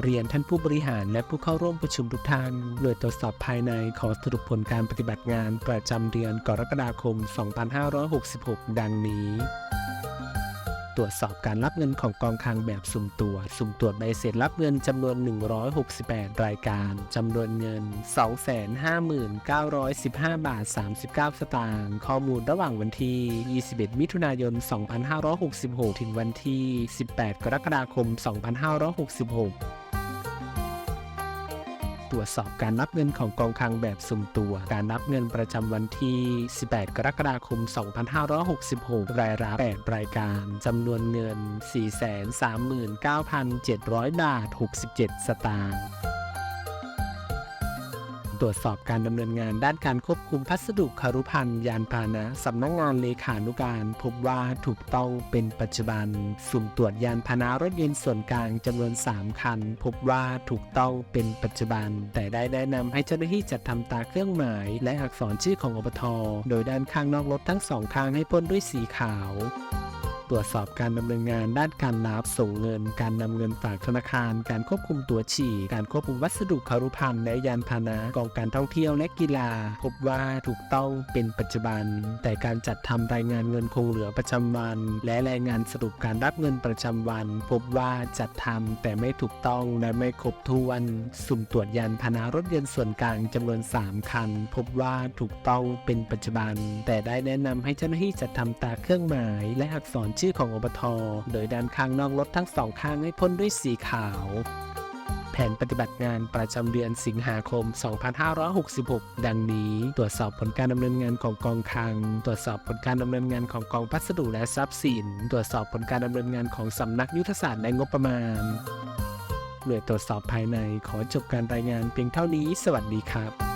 เรียนท่านผู้บริหารและผู้เข้าร่วมประชุมทุกท่านหน่วยตรวจสอบภายในขอสรุปผลการปฏิบัติงานประจำเดือนกรกฎาคม 2566 ดังนี้ ตรวจสอบการรับเงินของกองคลังแบบสุ่มตรวจสุ่มตรวจใบเสร็จรับเงินจำนวน 168 รายการจำนวนเงิน 259,915 บาท 39 สตางค์ข้อมูลระหว่างวันที่ 21 มิถุนายน 2566 ถึงวันที่ 18 กรกฎาคม 2566 ตรวจสอบการรับเงินของกองคลังแบบสุ่มตัว การรับเงินประจำวันที่ 18 กรกฎาคม 2566 รายรับ 8 รายการจำนวนเงิน 439,700 บาท 67 สตางค์ ตรวจสอบการดำเนินงานด้านการควบคุมพัสดุคารุพันธ์ยานพาหนะสำนักงานเลขานุการพบว่าถูกต้องเป็นปัจจุบัน สุ่มตรวจยานพาหนะรถยนต์ส่วนกลางจำนวน 3 คัน พบว่าถูกต้องเป็นปัจจุบัน แต่ได้แนะนำให้เจ้าหน้าที่จัดทำตาเครื่องหมาย และอักษรชื่อของอบท โดยด้านข้างนอกรถทั้งสองข้างให้พ่นด้วยสีขาว ตรวจสอบการดำเนินงานด้านการรับส่งเงิน การนำเงินฝากธนาคาร การควบคุมตัวฉี่ การควบคุมวัสดุคารุภัณฑ์และยานพาหนะกองการท่องเที่ยวและกีฬา พบว่าถูกต้องเป็นปัจจุบัน แต่การจัดทำรายงานเงินคงเหลือประจำวัน และรายงานสรุปการรับเงินประจำวัน พบว่าจัดทำแต่ไม่ถูกต้องและไม่ครบถ้วน สุ่มตรวจยานพาหนะรถยนต์ส่วนกลางจำนวน 3 คัน พบว่าถูกต้องเป็นปัจจุบัน แต่ได้แนะนำให้เจ้าหน้าที่จัดทำตาเครื่องหมาย และอักษรชื่อของอบทโดยด้านข้างนอกรถทั้งสองข้างให้พ่นด้วยสีขาว แผนปฏิบัติงานประจำเดือนสิงหาคม 2566 ดังนี้ ตรวจสอบผลการดำเนินงานของกองคลัง ตรวจสอบผลการดำเนินงานของกองพัสดุและทรัพย์สิน ตรวจสอบผลการดำเนินงานของสำนักยุทธศาสตร์และงบประมาณหน่วยตรวจสอบภายในขอจบการรายงานเพียงเท่านี้ สวัสดีครับ